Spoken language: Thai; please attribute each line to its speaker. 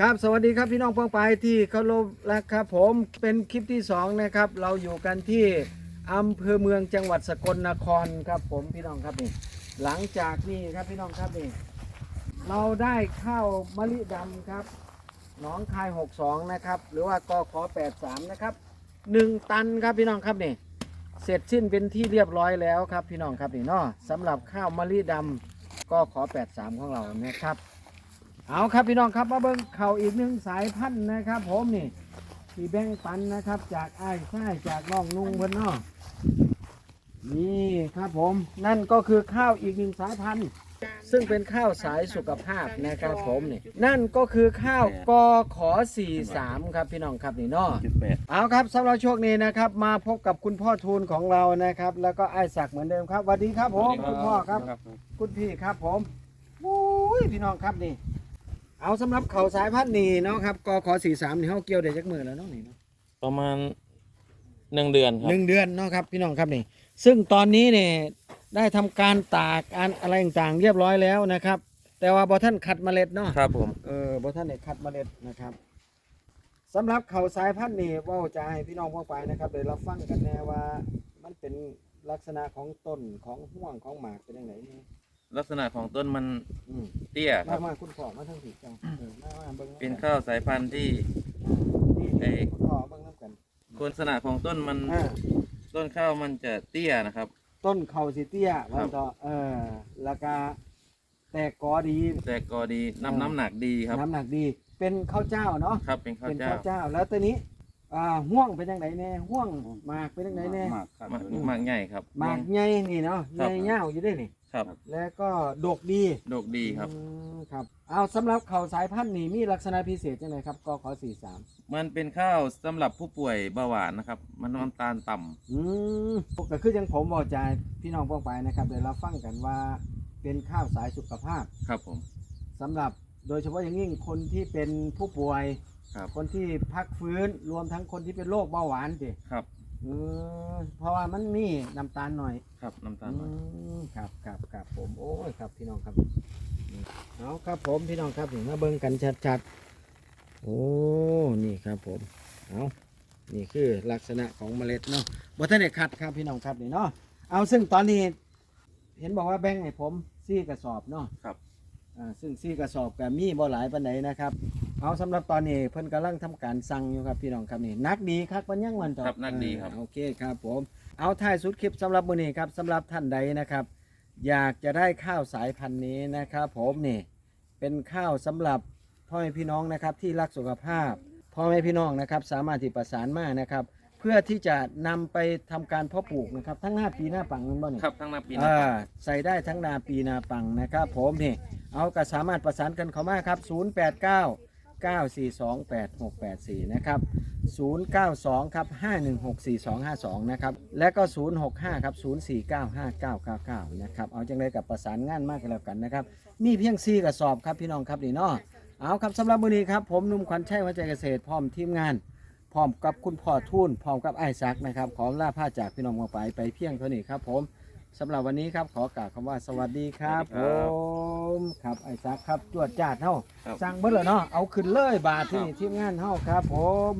Speaker 1: ครับสวัสดีครับพี่น้องเพื่องไปที่เคารพรักครับผมเป็นคลิปที่สองนะครับเราอยู่กันที่อำเภอเมืองจังหวัดสกลนครครับผมพี่น้องครับนี่หลังจากนี้ครับพี่น้องครับนี่เราได้ข้าวมะลิดำครับหนองคาย 62 นะครับ หรือว่ากอขอ83 นะครับ 1 ตันครับพี่น้องครับนี่เสร็จสิ้นเป็นที่เรียบร้อยแล้วครับพี่น้องครับนี่เนาะสำหรับข้าวมะลิดำกอขอ83 ของเรานะครับ เอาครับพี่น้องครับมาเบิ้งเข่าอีกหนึ่งสายพันธุ์นะครับ ผมนี่ที่แบ่งปันนะครับ จากไอ้ายค่ายจากน้องนุ่งเพิ่นเนาะนี่ครับผมนั่นก็คือข้าวอีกหนึ่งสายพันธุ์ ซึ่งเป็นข้าวสายสุขภาพนะครับผมนี่นั่นก็คือข้าวกอขอ43 ครับพี่น้องครับนี่เนาะ
Speaker 2: จุดแปด
Speaker 1: เอาครับสำหรับช่วงนี้นะครับ มาพบกับคุณพ่อทูลของเรานะครับ แล้วก็ไอ้ายศักดิ์เหมือนเดิมครับสวัสดีครับผมคุณพ่อครับ คุณพี่ครับผมโอ้ยพี่น้องครับนี่ เอาสำหรับเขาสายพันธุ์นี่เนาะครับกขอสี่สามนี่เขาเกี่ยวได้จักมือแล้วเนาะนี่เนาะ
Speaker 2: ประมาณหนึ่งเดือนครับ
Speaker 1: หนึ่งเดือนเนาะครับพี่น้องครับนี่ ซึ่งตอนนี้เนี่ยได้ทำการตากอันอะไรต่างๆเรียบร้อยแล้วนะครับ แต่ว่าบอท่านคัดเมล็ดเนาะ
Speaker 2: ครับผม
Speaker 1: เออบอท่านเนี่ยคัดเมล็ดนะครับสำหรับเขาสายพันธุ์นี่เว่าจะให้พี่น้องพวกไปนะครับเดี๋ยวเราฟังกันแน่ว่ามันเป็นลักษณะของต้นของห่วงของหมากเป็นยังไงนี่
Speaker 2: ลักษณะของต้นมัน
Speaker 1: อืม
Speaker 2: เตี้ยค
Speaker 1: มา
Speaker 2: รับ
Speaker 1: มาคุณพ่อมาทั้งสี่เจ้าเออมามาเบิ้ง
Speaker 2: เป็นข้าวสายพันธุ์ที่
Speaker 1: นี่
Speaker 2: เอ่
Speaker 1: นี่
Speaker 2: อ
Speaker 1: คุณพ่อเบิ้งน้ำกัน
Speaker 2: ลักษณะของต้นมัน
Speaker 1: อ่า
Speaker 2: ต้นข้าวมันจะเตี้ยนะครับ
Speaker 1: ต้นเขาสิเตี้ย
Speaker 2: ครั
Speaker 1: วั
Speaker 2: บ
Speaker 1: นต่อเออแล้วก็แตกกอดี
Speaker 2: แต่กอดีน้ำน้ำหนักดีครับ
Speaker 1: น้ำหนักดี เป็นข้าวเจ้าเนาะ
Speaker 2: ครับเป็นข้าว
Speaker 1: เป็น
Speaker 2: เจ้า
Speaker 1: ข้าวเจ้า แล้วตัวนี้อ่าห่วงเป็นยังไงแน่ห่วงหมากเป็นยังไงแน่
Speaker 2: หมากหมากใหญ่ครับ
Speaker 1: หมากใหญ่นี่เนาะ
Speaker 2: ค
Speaker 1: ให
Speaker 2: รับ
Speaker 1: ญ่เงาวอยู่ด้วยนี่
Speaker 2: ครับ
Speaker 1: แล้วก็ดกดี
Speaker 2: ดกดีครับ
Speaker 1: อืมครับเอาสำหรับเขาสายพันธุ์นี่มีลักษณะพิเศษจังไงครับกขอสี่สาม
Speaker 2: มันเป็นข้าวสำหรับผู้ป่วยเบาหวานนะครับ มันน้ำตาลต่ำ
Speaker 1: อืมก็คือยังผมบอกใจายพี่น้องพวกไปนะครับเดี๋ยวเราฟังกันว่าเป็นข้าวสายสุขภาพ
Speaker 2: ครับผม
Speaker 1: สำหรับโดยเฉพาะอย่างยิ่งคนที่เป็นผู้ป่วย
Speaker 2: ครับ
Speaker 1: คนที่พักฟื้นรวมทั้งคนที่เป็นโรคเบาหวานสิ
Speaker 2: ครับ
Speaker 1: อืมเพราะว่ามันมีน้ำตาลหน่อย
Speaker 2: ครับน้ำตาล
Speaker 1: อื
Speaker 2: น้อย
Speaker 1: ม ครับครับครับผมโอ้ยครับพี่น้องครับนี่เอาครับผมพี่น้องครับนี่มาเบิ่งกันชัดๆโอ้นี่ครับผมเอานี่คือลักษณะของเมล็ดเนาะบัท่านได้คัดครับพี่น้องครับนี่เนาะเอาซึ่งตอนนี้ เห็นบอกว่าแบ่งให้ผมซี่กระสอบเนาะ
Speaker 2: ครับ
Speaker 1: อ่าซึ่งซี่กระสอบกับมีบ่หลายปันไหนนะครับ เอาสำหรับตอนนี้เพิ่นกำลังทำการสั่งอยู่ครับพี่น้องครับนี่นักดีครับมันยังวันต่อ
Speaker 2: ครับนักดีครับ
Speaker 1: อ่าโอเคครับผม เอาท้ายสุดคลิปสำหรับมื้อนี้ครับสำหรับท่านใดนะครับ อยากจะได้ข้าวสายพันธุ์นี้นะครับผมนี่เป็นข้าวสำหรับพ่อแม่พี่น้องนะครับที่รักสุขภาพพ่อแม่พี่น้องนะครับสามารถที่ประสานมานะครับ เพื่อที่จะนำไปทำการเพาะปลูกนะครับทั้งหน้าปีหน้าปังนั่นบ่นี่
Speaker 2: ครับทั้งนาปีนะ
Speaker 1: อ่าใส่ได้ทั้งนาปีนาปังนะครับผมนี่เอาก็สามารถประสานกันเข้ามาครับ 089 942 8684 นะครับ 092 ครับ 516 4252 นะครับ และก็ 065 ครับ 049 5999 นะครับ เอาจังเลยกับประสานงานมากกันแล้วกันนะครับ มีเพียง4กระสอบครับพี่น้องครับนี่เนาะเอาครับสำหรับมื้อนี้ครับ ผมนุ่มขวัญชัยวัจเกษตรพร้อมทีมงาน พร้อมกับคุณพ่อทุนพร้อมกับไอ้ซักนะครับ ขอลาผ้าจากพี่น้องมาไปไปเพียงเท่านี้ครับผม สำหรับวันนี้ครับขอกล่าวคำว่าสวัสดีครับผมครับไอ้ซักครับจวดจาดเฮา
Speaker 2: ครับ
Speaker 1: สั่งเบิดเลยเนาะเอาขึ้นเลยบาทที่นี่ทีมงานเฮาครับผม